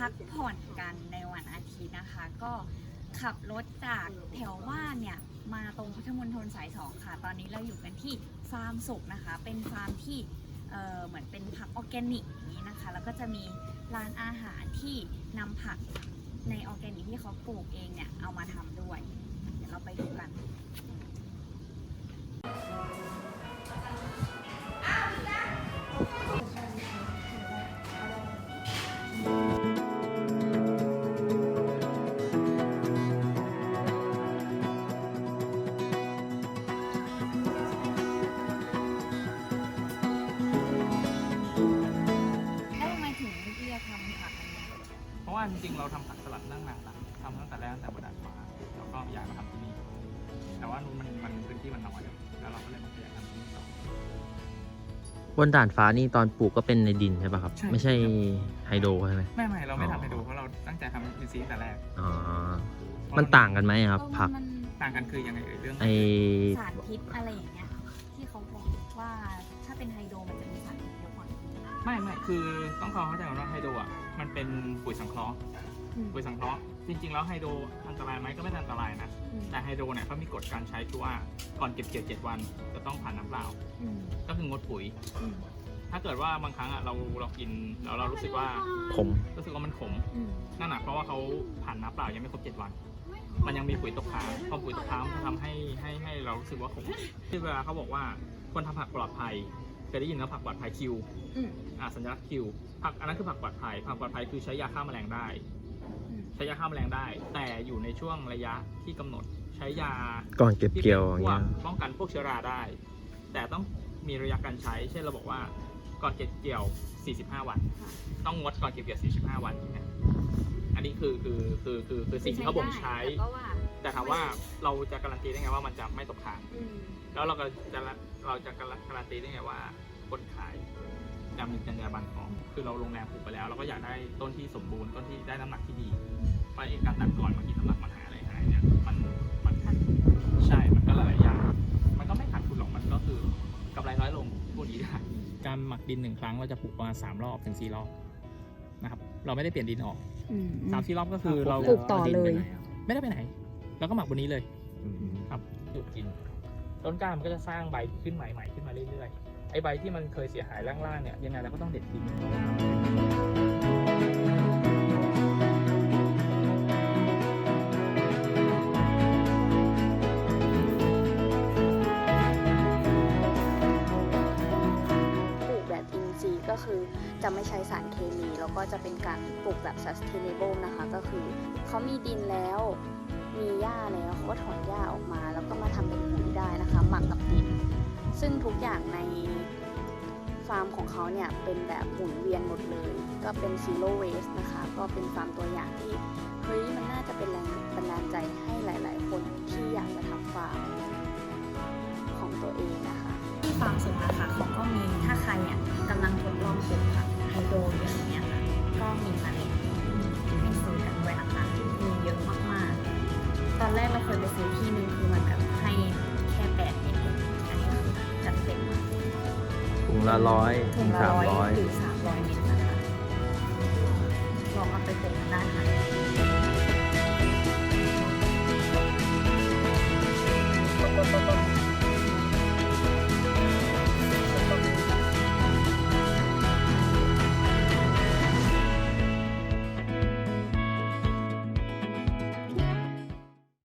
พักผ่อนกันในวันอาทิตย์นะคะ ก็ขับรถจากแถวบ้านเนี่ยมาตรงพุทธมณฑลสายสองค่ะ ตอนนี้เราอยู่กันที่ฟาร์มสุขนะคะ เป็นฟาร์มที่เอ่อเหมือนเป็นผักออร์แกนิกอย่างนี้นะคะ แล้วก็จะมีร้านอาหารที่นำผักในออร์แกนิกที่เขาปลูกเองเนี่ยเอามาทำด้วย เดี๋ยวเราไปดู ราะว่าจริงๆเราทำผักสลัดนั่งนานละทำตั้งแต่แรกตั้งแต่บนดาดฟ้าแล้วก็ย้ายมาทำที่นี่แต่ว่ามันมันพื้นที่มันน้อยแล้วเราก็เลยมาขยายทำที่นี่ต่อบนด่านฟ้านี่ตอนปลูกก็เป็นในดินใช่ป่ะครับใช่ไม่ใช่ไฮโดรใช่ไหมไม่ไม่เราไม่อ๋อทำให้ดูเพราะเราตั้งใจทำอินซีย์ตั้งแต่แรกอ๋อมันต่างกันไหมครับ ผักมันต่างกันคือยังไงเอ่ยเรื่องไอสารพิษอะไรอย่างเงี้ยที่เขาบอกว่าถ้าเป็นไฮโดรมันจะ ไม่ไม่คือต้องเข้าใจก่อนว่าไฮโดรอะมันเป็นปุ๋ยสังเคราะห์อืม ปุ๋ยสังเคราะห์จริง ๆ แล้วไฮโดรอันตรายไหมก็ไม่อันตรายนะ อืม แต่ไฮโดรเนี่ยเขามีกฎการใช้คือว่าก่อนเก็บเกี่ยว7วันจะต้องผ่านน้ำเปล่า อืมก็คืองดปุ๋ย อืมถ้าเกิดว่าบางครั้งอะเราเรากินแล้วเรารู้สึกว่าผมรู้สึกว่ามันขมอืมนั่นน่ะเพราะว่าเขาผ่านน้ำเปล่ายังไม่ครบ7วัน มันยังมีปุ๋ยตกค้างพอปุ๋ยตกค้างมันจะทำให้ให้ให้เรารู้สึกว่าขมที่เวลาเขาบอกว่าคนทำผักปลอดภัย เคยได้ยินแล้วผักปลอดภัยคิวอืมอ่าสัญลักษณ์คิวผักอันนั้นคือผักปลอดภัยผักปลอดภัยคือใช้ยาฆ่าแมลงได้ อืมใช้ยาฆ่าแมลงได้ แต่อยู่ในช่วงระยะที่กำหนดใช้ยา ก่อนเก็บที่เกี่ยวป็อนย่างพวเงี้กยป้องกันพวกเชื้อราได้ แต่ต้องมีระยะการใช้ เช่นเราบอกว่าก่อนเก็บเกี่ยว 45 วันค่ะต้องงดก่อนเก็บเกี่ยว 45 วันอย่างเงี้ยอันนี้คือคือคือคือคือสิ่งที่เขาบ่งใช้ แต่ก็ว่า แต่ถามว่าเราจะการันตีได้ไงว่ามันจะไม่ตกค้าง อืมแล้วเราก็จะเราจะการันตีได้ไงว่าคนขายจะมีจรรยาบรรณของ คือเราลงแรงปลูกไปแล้ว เราก็อยากได้ต้นที่สมบูรณ์ต้นที่ได้น้ำหนักที่ดีเพราะไอ้การตัดก่อนบางทีน้ำหนักมันหายอะไรหายเนี่ยมันมันใช่มันก็หลายๆอย่างมันก็ไม่ขาดทุนหรอกมันก็คือกำไรน้อยลงพูดอย่างนี้ได้การหมักดินหนึ่งครั้งเราจะปลูกประมาณสามรอบถึงสี่รอบนะครับเราไม่ได้เปลี่ยนดินออกอืม สามสี่รอบก็คือเราปลูกต่อเลยไม่ได้ไปไหน แล้วก็หมักบนนี้เลยครับดูดกิน ต้นกล้ามันก็จะสร้างใบขึ้นใหม่ๆขึ้นมาเรื่อยๆไอใบที่มันเคยเสียหายล่างๆเนี่ยยังไงเราก็ต้องเด็ดทิ้งปลูกแบบอินทรีย์ก็คือจะไม่ใช้สารเคมี แล้วก็จะเป็นการปลูกแบบ sustainable นะคะ ก็คือเขามีดินแล้ว มีหญ้าแล้วเขาก็ถอนหญ้าออกมา แล้วก็มาทำเป็นปุ๋ยได้นะคะหมักกับดิน ซึ่งทุกอย่างในฟาร์มของเขาเนี่ยเป็นแบบหมุนเวียนหมดเลย ก็เป็น zero waste นะคะ ก็เป็นฟาร์มตัวอย่างที่เฮ้ยมันน่าจะเป็นแรงบันดาลใจให้หลาย ๆ คนที่อยากจะทำฟาร์มของตัวเองนะคะที่ฟาร์มสุขนะคะเขาก็มีถ้าใครอะกำลังทดลองปลูกผักไฮโดรอยู่อย่างเงี้ยค่ะก็มีมล็ดให้ อนแรกเราเคยไปซื้อที่นึงคือมันแบบให้แค่แปดเม็ดเองอันนี้คือจัดเต็มมากถุงละร้อยถุงละสามร้อยร้อยหรือสามร้อยเม็ดนะคะลองเอาไปปลูกกันได้นะ